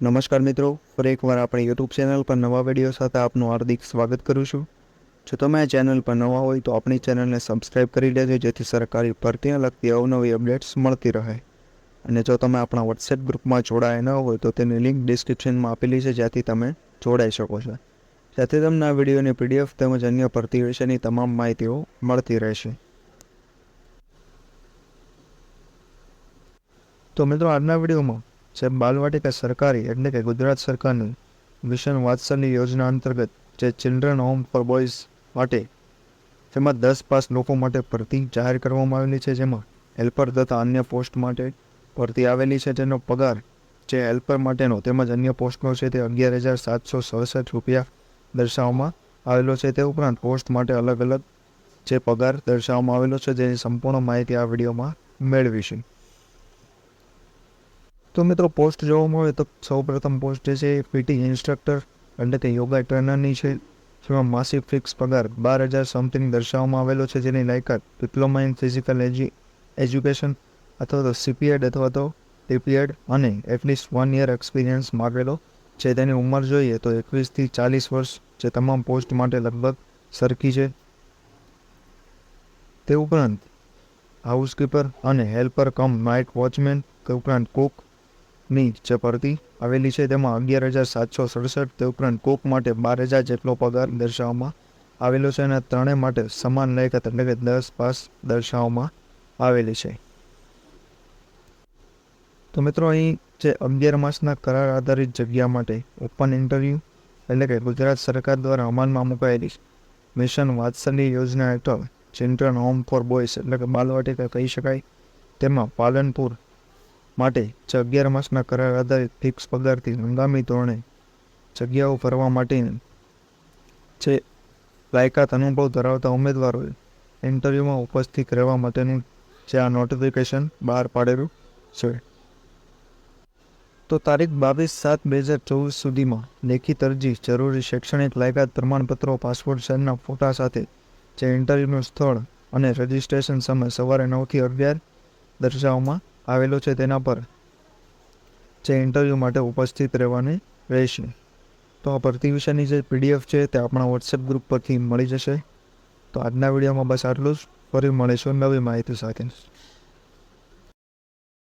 નમસ્કાર મિત્રો, ફરી એકવાર આપણી યુટ્યુબ ચેનલ પર નવા વીડિયો સાથે આપનું હાર્દિક સ્વાગત કરું છું. જો તમે આ ચેનલ પર નવા હોય તો આપણી ચેનલને સબસ્ક્રાઈબ કરી લેજો, જેથી સરકારી ભરતીને લગતી અવનવી અપડેટ્સ મળતી રહે. અને જો તમે આપણા વોટ્સએપ ગ્રુપમાં જોડાયા ન હોય તો તેની લિંક ડિસ્ક્રિપ્શનમાં આપેલી છે જ્યાંથી તમે જોડાઈ શકો છો. જેથી તમને આ વિડીયોની પીડીએફ તેમજ અન્ય ભરતી વિશેની તમામ માહિતીઓ મળતી રહેશે. તો મિત્રો, આજના વિડીયોમાં જે બાલવાટિકા સરકારી એટલે કે ગુજરાત સરકારની મિશન વાત્સલ્ય યોજના અંતર્ગત જે ચિલ્ડ્રન હોમ ફોર બોયઝ માટે જેમાં દસ પાસ લોકો માટે ભરતી જાહેર કરવામાં આવેલી છે, જેમાં હેલ્પર તથા અન્ય પોસ્ટ માટે ભરતી આવેલી છે, જેનો પગાર જે હેલ્પર માટેનો તેમજ અન્ય પોસ્ટનો છે તે અગિયાર હજાર સાતસો સડસઠ રૂપિયા દર્શાવવામાં આવેલો છે. તે ઉપરાંત પોસ્ટ માટે અલગ અલગ જે પગાર દર્શાવવામાં આવેલો છે, જેની સંપૂર્ણ માહિતી આ વિડીયોમાં મેળવીશું. તો મિત્રો પોસ્ટ જોવામાં આવે તો સૌપ્રથમ પોસ્ટ જે છે એ પીટી ઇન્સ્ટ્રક્ટર એટલે કે યોગા ટ્રેનરની છે. જેમાં માસિક ફિક્સ પગાર બાર હજાર સમથિંગ દર્શાવવામાં આવેલો છે. જેની લાયકાત diploma in physical edu education અથવા તો સીપીએડ અથવા તો ટીપીએડ અને at least one year experience માગેલો. છે તેની ઉંમર જોઈએ તો એકવીસથી ચાલીસ વર્ષ જે તમામ પોસ્ટ માટે લગભગ સરખી છે. તે ઉપરાંત હાઉસકીપર અને હેલ્પર કમ નાઇટ વોચમેન તે ઉપરાંત કુક ની જે ભરતી આવેલી છે, તેમાં અગિયાર હજાર સાતસો સડસઠ તે ઉપરાંત કોક માટે બાર હજાર જેટલો પગાર દર્શાવવામાં આવેલો છે અને ત્રણેય માટે સમાન લાયકાત એટલે કે દસ પાસ દર્શાવવામાં આવેલી છે. તો મિત્રો, અહીં જે અગિયાર માસના કરાર આધારિત જગ્યા માટે ઓપન ઇન્ટરવ્યૂ એટલે કે ગુજરાત સરકાર દ્વારા અમલમાં મુકાયેલી મિશન વાત્સલ્ય યોજના હેઠળ ચિલ્ડ્રન હોમ ફોર બોયઝ એટલે કે બાલવાટિકા કહી શકાય. તેમાં પાલનપુર માટે જે અગિયાર માસના કરાર આધારિત ફિક્સ પગારથી હંગામી ધોરણે જગ્યાઓ ભરવા માટેની જે લાયકાત અનુભવ ધરાવતા ઉમેદવારોએ ઇન્ટરવ્યૂમાં ઉપસ્થિત રહેવા માટેનું જે આ નોટિફિકેશન બહાર પાડેલું છે. તો તારીખ બાવીસ સાત બે હજાર ચોવીસ સુધીમાં લેખિત અરજી, જરૂરી શૈક્ષણિક લાયકાત, પ્રમાણપત્રો, પાસપોર્ટ સાઇઝના ફોટા સાથે જે ઇન્ટરવ્યૂનું સ્થળ અને રજિસ્ટ્રેશન સમય સવારે નવથી અગિયાર દર્શાવવામાં આવેલો છે તેના પર જે ઇન્ટરવ્યૂ માટે ઉપસ્થિત રહેવાની રહેશે. તો આ ભરતી વિશેની જે પીડીએફ છે તે આપણા વોટ્સએપ ગ્રુપ પરથી મળી જશે. તો આજના વિડીયોમાં બસ આટલું જ. ફરી મળીશું નવી માહિતી સાથે.